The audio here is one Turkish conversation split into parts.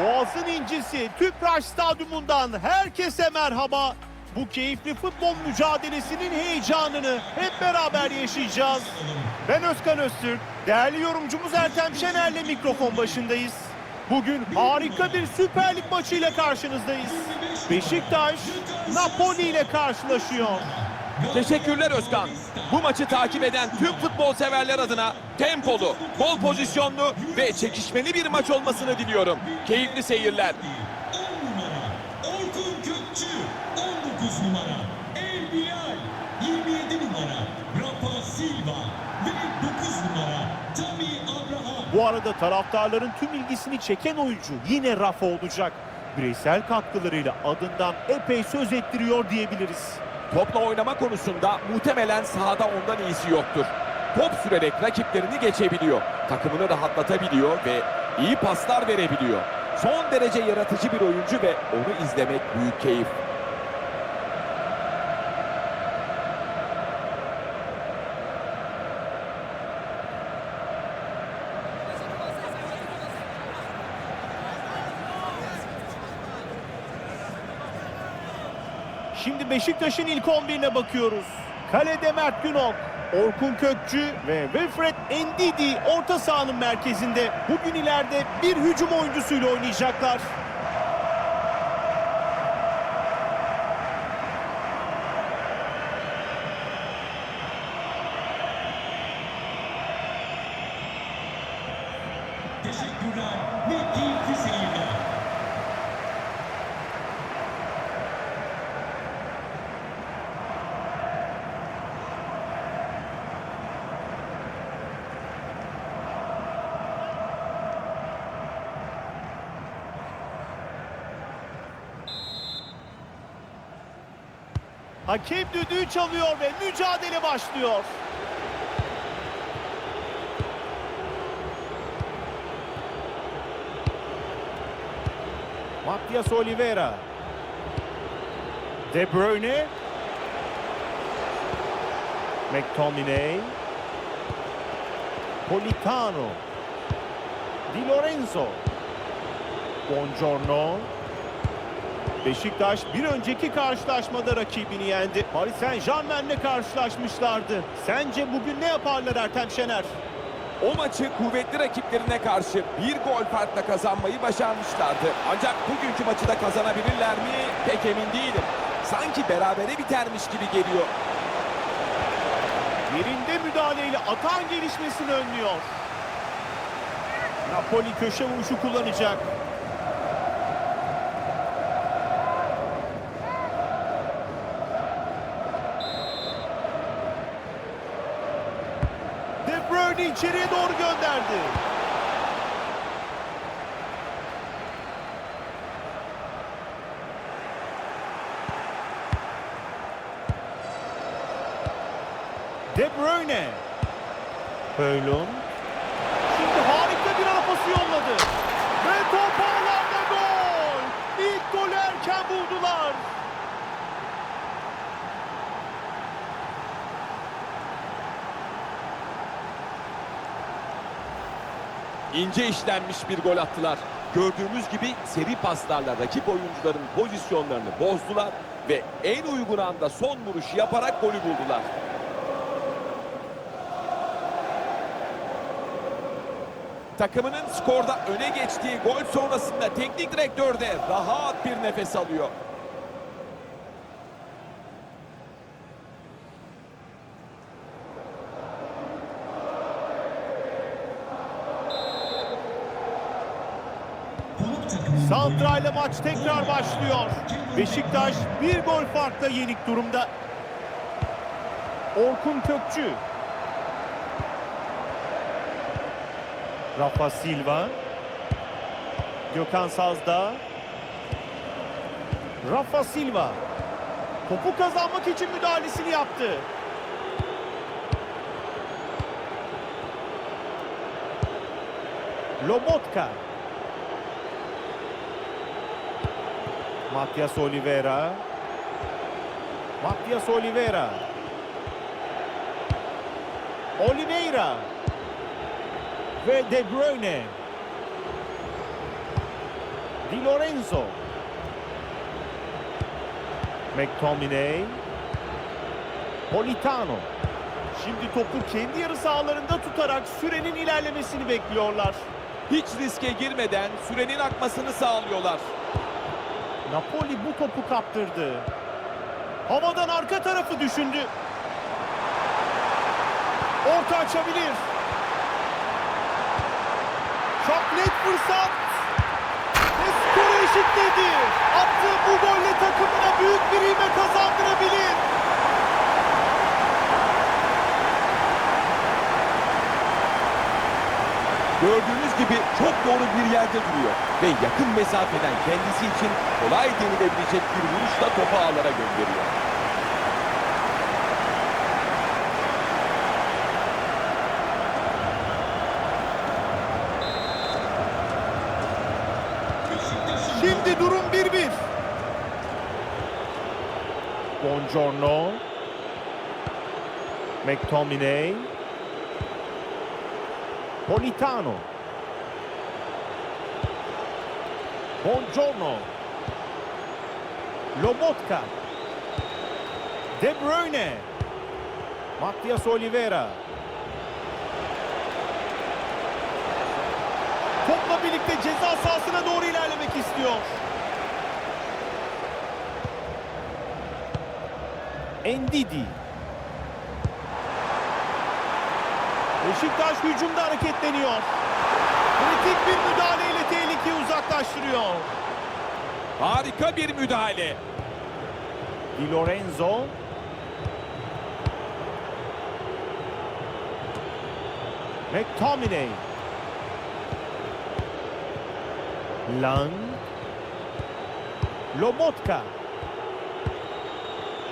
Boğaz'ın incisi Tüpraş Stadyumundan herkese merhaba. Bu keyifli futbol mücadelesinin heyecanını hep beraber yaşayacağız. Ben Özkan Öztürk, değerli yorumcumuz Ertem Şener'le mikrofon başındayız. Bugün harika bir Süper Lig maçıyla karşınızdayız. Beşiktaş, Napoli ile karşılaşıyor. Teşekkürler Özkan. Bu maçı takip eden tüm futbol severler adına tempolu, bol pozisyonlu ve çekişmeli bir maç olmasını diliyorum. Keyifli seyirler. 10 numara Orkun Kökçü 19 numara El Bilal 27 numara Rafa Silva ve 9 numara Tami Abraham Bu arada taraftarların tüm ilgisini çeken oyuncu yine Rafa olacak. Bireysel katkılarıyla adından epey söz ettiriyor diyebiliriz. Topla oynama konusunda muhtemelen sahada ondan iyisi yoktur. Top sürerek rakiplerini geçebiliyor. Takımını rahatlatabiliyor ve iyi paslar verebiliyor. Son derece yaratıcı bir oyuncu ve onu izlemek büyük keyif. Şimdi Beşiktaş'ın ilk 11'ine bakıyoruz. Kalede Mert Günok, Orkun Kökçü ve Wilfred Ndidi orta sahanın merkezinde. Bugün ileride bir hücum oyuncusuyla oynayacaklar. Teşekkürler ve keyifli seyirler. Hakem düdüğü çalıyor ve mücadele başlıyor. Matias Oliveira. De Bruyne. McTominay. Politano. Di Lorenzo. Buongiorno. Beşiktaş bir önceki karşılaşmada rakibini yendi. Paris Saint Germain'le karşılaşmışlardı. Sence bugün ne yaparlar Ertem Şener? O maçı kuvvetli rakiplerine karşı bir gol farkla kazanmayı başarmışlardı. Ancak bugünkü maçı da kazanabilirler mi pek emin değilim. Sanki berabere bitermiş gibi geliyor. Yerinde müdahaleyle atan gelişmesini önlüyor. Napoli köşe vuruşu kullanacak. İçeriye doğru gönderdi. De Bruyne. Höylund. Şimdi harika bir ara pası yolladı. Ve top ağlarda gol. İlk golü erken buldular. İnce işlenmiş bir gol attılar. Gördüğümüz gibi seri paslarla rakip oyuncuların pozisyonlarını bozdular ve en uygun anda son vuruşu yaparak golü buldular. Takımının skorda öne geçtiği gol sonrasında teknik direktör de rahat bir nefes alıyor. İle maç tekrar başlıyor. Beşiktaş bir gol farkla yenik durumda. Orkun Kökçü. Rafa Silva. Gökhan Sazda. Rafa Silva. Topu kazanmak için müdahalesini yaptı. Lobotka. Matias Oliveira. Matias Oliveira. Oliveira. Ve De Bruyne. Di Lorenzo. McTominay. Politano. Şimdi topu kendi yarı sahalarında tutarak sürenin ilerlemesini bekliyorlar. Hiç riske girmeden sürenin akmasını sağlıyorlar. Napoli bu topu kaptırdı. Havadan arka tarafı düşündü. Orta açabilir. Çok net fırsat. Ve skoru eşitledi. Attığı bu golle takımına büyük bir ivme kazandırabilir. Gördüğünüz gibi çok doğru bir yerde duruyor. Ve yakın mesafeden kendisi için kolay denilebilecek bir vuruşla topu ağlara gönderiyor. Şimdi durum 1-1. Buongiorno. McTominay. Politano. Buongiorno. Lobotka. De Bruyne. Matias Oliveira. Topla birlikte ceza sahasına doğru ilerlemek istiyor. Endidi. Beşiktaş hücumda hareketleniyor. Kritik bir müdahaleyle tehlikeyi uzaklaştırıyor. Harika bir müdahale. Di Lorenzo. McTominay. Lang. Lobotka.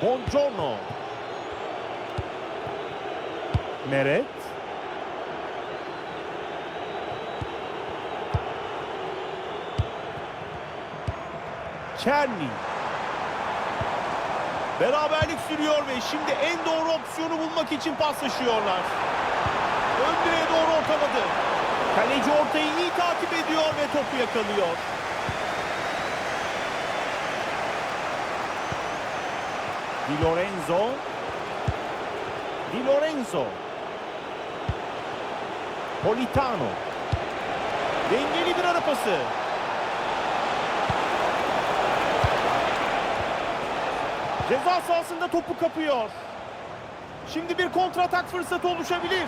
Buongiorno. Meret. Çerni. Beraberlik sürüyor ve şimdi en doğru opsiyonu bulmak için paslaşıyorlar. Ön direğe doğru ortaladı. Kaleci ortayı iyi takip ediyor ve topu yakalıyor. Di Lorenzo. Di Lorenzo. Politano. Dengeli bir ara pası. Ceza sahasında topu kapıyor. Şimdi bir kontratak fırsatı oluşabilir.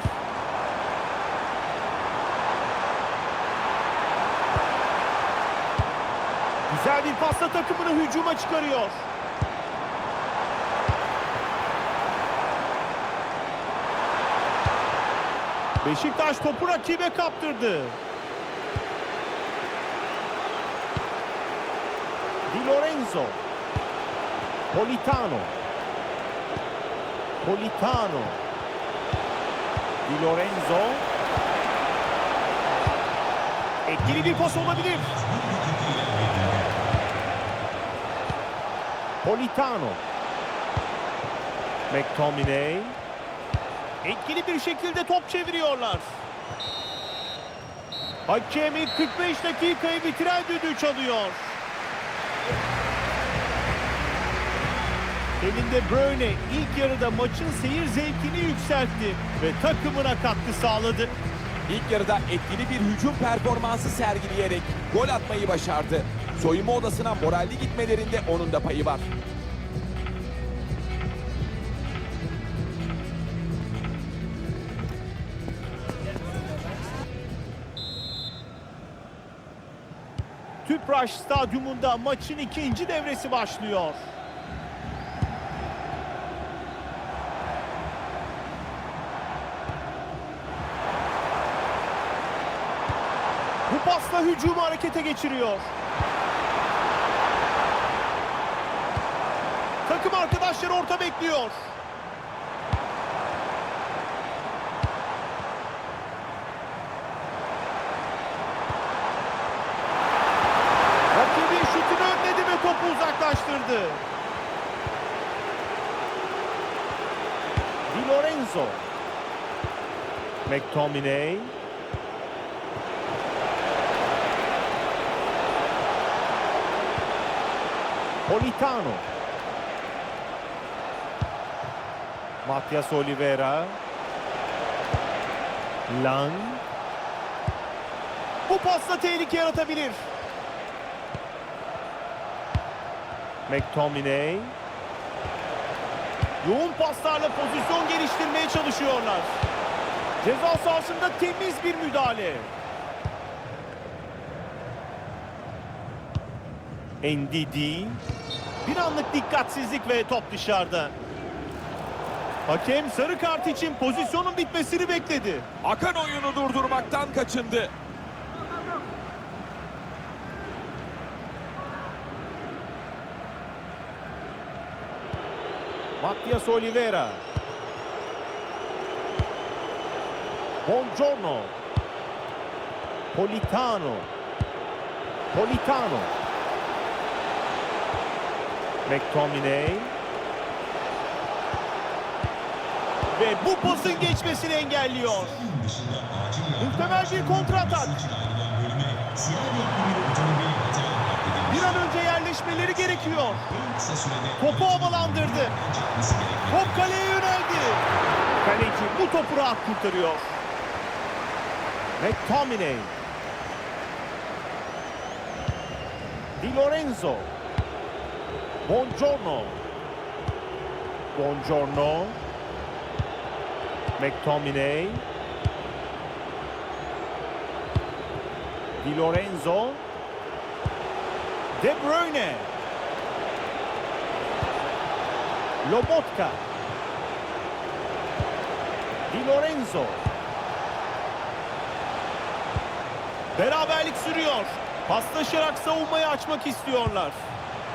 Güzel bir pasla takımını hücuma çıkarıyor. Beşiktaş topu rakibe kaptırdı. Di Lorenzo. Politano. Politano. Di Lorenzo. Etkili bir pas olabilir. Politano. McTominay. Etkili bir şekilde top çeviriyorlar. Hakem ilk 45 dakikayı bitiren düdüğü çalıyor. Elinde Bruyne ilk yarıda maçın seyir zevkini yükseltti ve takımına katkı sağladı. İlk yarıda etkili bir hücum performansı sergileyerek gol atmayı başardı. Soyunma odasına moralli gitmelerinde onun da payı var. Tüpraş Stadyumunda maçın ikinci devresi başlıyor. Pasla hücumu harekete geçiriyor. Takım arkadaşları orta bekliyor. Rakibin şutunu önledi ve topu uzaklaştırdı. Di Lorenzo. McTominay. Politano. Matias Oliveira. Lang. Bu pasla tehlike yaratabilir. McTominay. Yoğun paslarla pozisyon geliştirmeye çalışıyorlar. Ceza sahasında temiz bir müdahale. Ndidi. Bir anlık dikkatsizlik ve top dışarıda. Hakem sarı kart için pozisyonun bitmesini bekledi. Akan oyunu durdurmaktan kaçındı. Matias Oliveira. Buongiorno. Politano. Politano. McTominay. Ve bu pasın geçmesini engelliyor. Muhtemel bir siyah renkli bir an önce yerleşmeleri gerekiyor. Topu havalandırdı. Top kaleye yöneldi. Kaleci bu topu rahat kurtarıyor. McTominay. Di Lorenzo. Buongiorno. Buongiorno. McTominay. Di Lorenzo. De Bruyne. Lobotka. Di Lorenzo. Beraberlik sürüyor. Paslaşarak savunmayı açmak istiyorlar.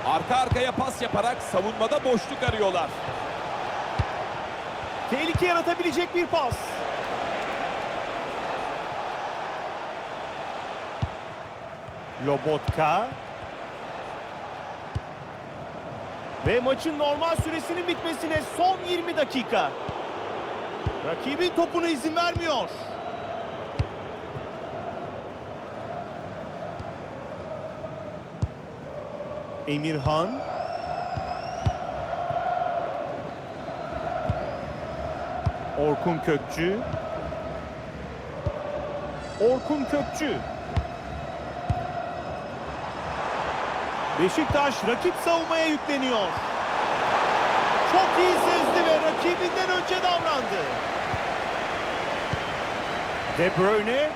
Arka arkaya pas yaparak savunmada boşluk arıyorlar. Tehlike yaratabilecek bir pas. Lobotka. Ve maçın normal süresinin bitmesine son 20 dakika. Rakibin topuna izin vermiyor. Emirhan. Orkun Kökçü. Orkun Kökçü. Beşiktaş rakip savunmaya yükleniyor. Çok iyi sezdi ve rakibinden önce davrandı. De Bruyne.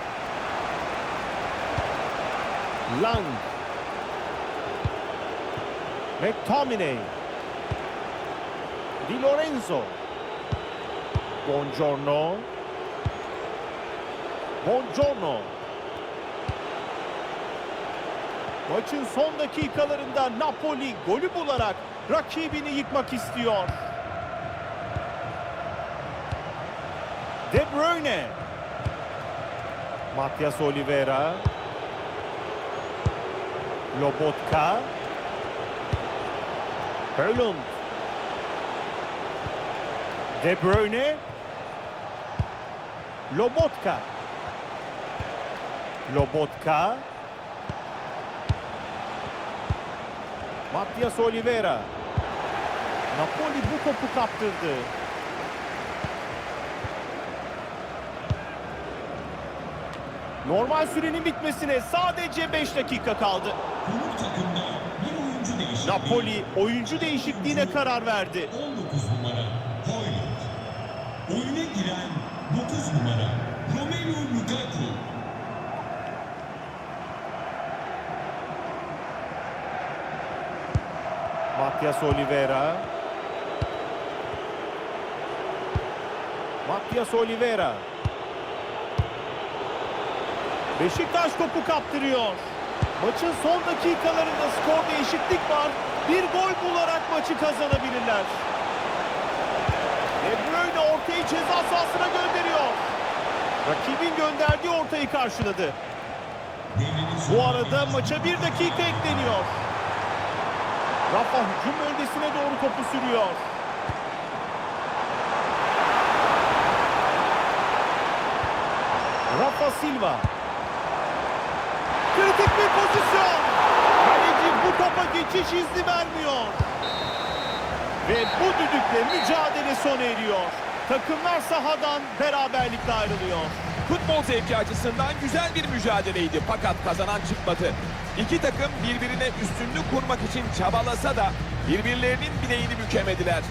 Lang. McTominay. Di Lorenzo. Buongiorno. Buongiorno. Maçın son dakikalarında Napoli golü bularak rakibini yıkmak istiyor. De Bruyne. Matias Oliveira. Lobotka. Hölund. De Bruyne. Lobotka. Lobotka. Matias Oliveira. Napoli bu topu kaptırdı. Normal sürenin bitmesine sadece 5 dakika kaldı. Napoli oyuncu değişikliğine karar verdi. 19 numara Hoylund. Oyuna giren 9 numara Romelu Lukaku. Matias Oliveira. Matias Oliveira. Beşiktaş topu kaptırıyor. Maçın son dakikalarında skor değişiklik var. Bir gol bularak maçı kazanabilirler. De Bruyne ortayı ceza sahasına gönderiyor. Rakibin gönderdiği ortayı karşıladı. Bu arada maça bir dakika ekleniyor. Rafa hücum bölgesine doğru topu sürüyor. Rafa Silva. Kritik bir pozisyon. Kaleci bu topa geçiş izli vermiyor. Ve bu düdükle mücadele sona eriyor. Takımlar sahadan beraberlikle ayrılıyor. Futbol zevki açısından güzel bir mücadeleydi fakat kazanan çıkmadı. İki takım birbirine üstünlük kurmak için çabalasa da birbirlerinin bileğini bükemediler.